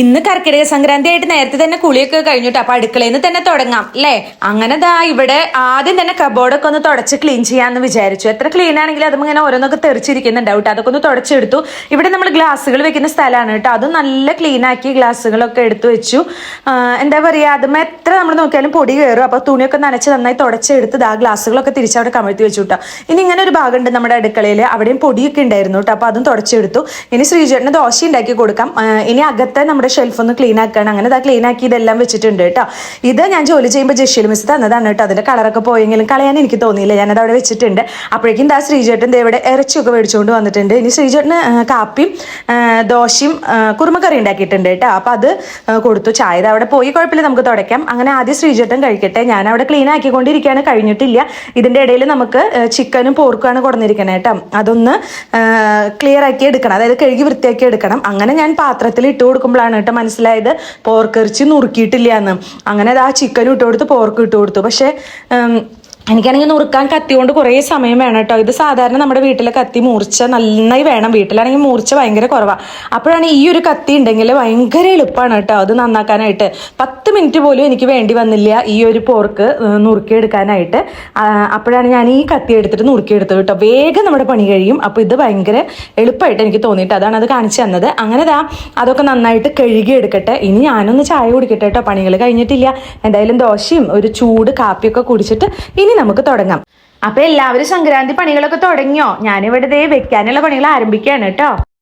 ഇന്ന് കർക്കിടക സംക്രാന്തി ആയിട്ട് നേരത്തെ തന്നെ കുളിയൊക്കെ കഴിഞ്ഞിട്ട് അപ്പൊ അടുക്കളയിൽ നിന്ന് തന്നെ തുടങ്ങാം അല്ലേ അങ്ങനെ ദാ ഇവിടെ ആദ്യം തന്നെ കബോർഡൊക്കെ ഒന്ന് തുടച്ച് ക്ലീൻ ചെയ്യാന്ന് വിചാരിച്ചു. എത്ര ക്ലീൻ ആണെങ്കിലും അതും ഇങ്ങനെ ഓരോന്നൊക്കെ തെറിച്ചിരിക്കുന്നുണ്ട് കേട്ടോ. അതൊക്കെ ഒന്ന് തുടച്ചെടുത്തു. ഇവിടെ നമ്മൾ ഗ്ലാസ്സുകൾ വെക്കുന്ന സ്ഥലമാണ് കേട്ടോ. അത് നല്ല ക്ലീൻ ആക്കി ഗ്ലാസ്സുകളൊക്കെ എടുത്തു വെച്ചു. എന്താ പറയാ അതും എത്ര നമ്മൾ നോക്കിയാലും പൊടി കയറും. അപ്പൊ തുണിയൊക്കെ നനച്ച് നന്നായി തുടച്ചെടുത്ത് ആ ഗ്ലാസ്സുകളൊക്കെ തിരിച്ച് അവിടെ കമഴ്ത്തി വെച്ചു കേട്ടോ. ഇനി ഇങ്ങനെ ഒരു ഭാഗം ഉണ്ട് നമ്മുടെ അടുക്കളയിൽ അവിടെയും പൊടിയൊക്കെ ഉണ്ടായിരുന്നു കേട്ടോ. അപ്പൊ അതും തുടച്ചെടുത്തു. ഇനി ശ്രീചേട്ടന് ദോശ ഉണ്ടാക്കി കൊടുക്കാം. ഇനി അകത്തെ നമ്മുടെ ഷെൽഫ് ഒന്ന് ക്ലീൻ ആക്കണം. അങ്ങനെ അത് ക്ലീൻ ആക്കി ഇതെല്ലാം വെച്ചിട്ടുണ്ട് കേട്ടോ ഇത് ഞാൻ ജോലി ചെയ്യുമ്പോൾ ജഷീൽ മിസ് തന്നതാണ് കേട്ടോ അതിന്റെ കളറൊക്കെ പോയെങ്കിലും കളയാൻ എനിക്ക് തോന്നിയില്ല. ഞാനത് അവിടെ വെച്ചിട്ടുണ്ട്. അപ്പോഴേക്കും ദാ ദേ ഇവിടെ ഇറച്ചിയൊക്കെ മേടിച്ചുകൊണ്ട് വന്നിട്ടുണ്ട്. ഇനി ശ്രീചേട്ടന് ആ, കാപ്പിയും ദോശയും കുറുമക്കറി ഉണ്ടാക്കിയിട്ടുണ്ട് കേട്ടോ അപ്പോൾ അത് കൊടുത്തു. ചായ അവിടെ പോയി. കുഴപ്പമില്ല നമുക്ക് തുടയ്ക്കാം. അങ്ങനെ ആദ്യം ശ്രീജേട്ടൻ കഴിക്കട്ടെ. ഞാൻ അവിടെ ക്ലീൻ ആക്കിക്കൊണ്ടിരിക്കുകയാണ്. കഴിഞ്ഞിട്ടില്ല. ഇതിന്റെ ഇടയിൽ നമുക്ക് ചിക്കനും പോർക്കുമാണ് കൊടുന്നിരിക്കണേ കേട്ടോ അതൊന്ന് ക്ലിയർ ആക്കി എടുക്കണം. അതായത് കഴുകി വൃത്തിയാക്കി എടുക്കണം. അങ്ങനെ ഞാൻ പാത്രത്തിൽ ഇട്ട് കൊടുക്കുമ്പോഴാണ് കേട്ടോ മനസ്സിലായത്. പോർക്കിറച്ചി നുറുക്കിയിട്ടില്ല എന്ന്. അങ്ങനെ അത് ആ ചിക്കനും ഇട്ട് കൊടുത്ത് പോർക്ക് ഇട്ട് കൊടുത്തു. പക്ഷേ എനിക്കാണെങ്കിൽ നുറുക്കാൻ കത്തി കൊണ്ട് കുറേ സമയം വേണം കേട്ടോ. ഇത് സാധാരണ നമ്മുടെ വീട്ടിലെ കത്തി മൂർച്ച നന്നായി വേണം വീട്ടിലാണെങ്കിൽ മൂർച്ച ഭയങ്കര കുറവാണ് അപ്പോഴാണ് ഈ ഒരു കത്തി ഉണ്ടെങ്കിൽ ഭയങ്കര എളുപ്പമാണ് കേട്ടോ. അത് നന്നാക്കാനായിട്ട്. പത്ത് മിനിറ്റ് പോലും എനിക്ക് വേണ്ടി വന്നില്ല ഈ ഒരു പോർക്ക് നുറുക്കിയെടുക്കാനായിട്ട്. അപ്പോഴാണ് ഞാൻ ഈ കത്തി എടുത്തിട്ട് നുറുക്കിയെടുത്തത് കേട്ടോ. വേഗം നമ്മുടെ പണി കഴിയും. അപ്പോൾ ഇത് ഭയങ്കര എളുപ്പമായിട്ട് എനിക്ക് തോന്നിയിട്ട് അതാണ് അത് കാണിച്ചു തന്നത്. അങ്ങനെ ദാ അതൊക്കെ നന്നായിട്ട് കഴുകി എടുക്കട്ടെ. ഇനി ഞാനൊന്ന് ചായ കുടിക്കട്ടെ കേട്ടോ. പണികൾ കഴിഞ്ഞിട്ടില്ല. എന്തായാലും ദോശയും ഒരു ചൂട് കാപ്പിയൊക്കെ കുടിച്ചിട്ട് ഇനി നമുക്ക് തുടങ്ങാം. അപ്പൊ എല്ലാവരും സംക്രാന്തി പണികളൊക്കെ തുടങ്ങിയോ? ഞാനിവിടെ ദേ വെക്കാനുള്ള പണികൾ ആരംഭിക്കുകയാണ് കേട്ടോ.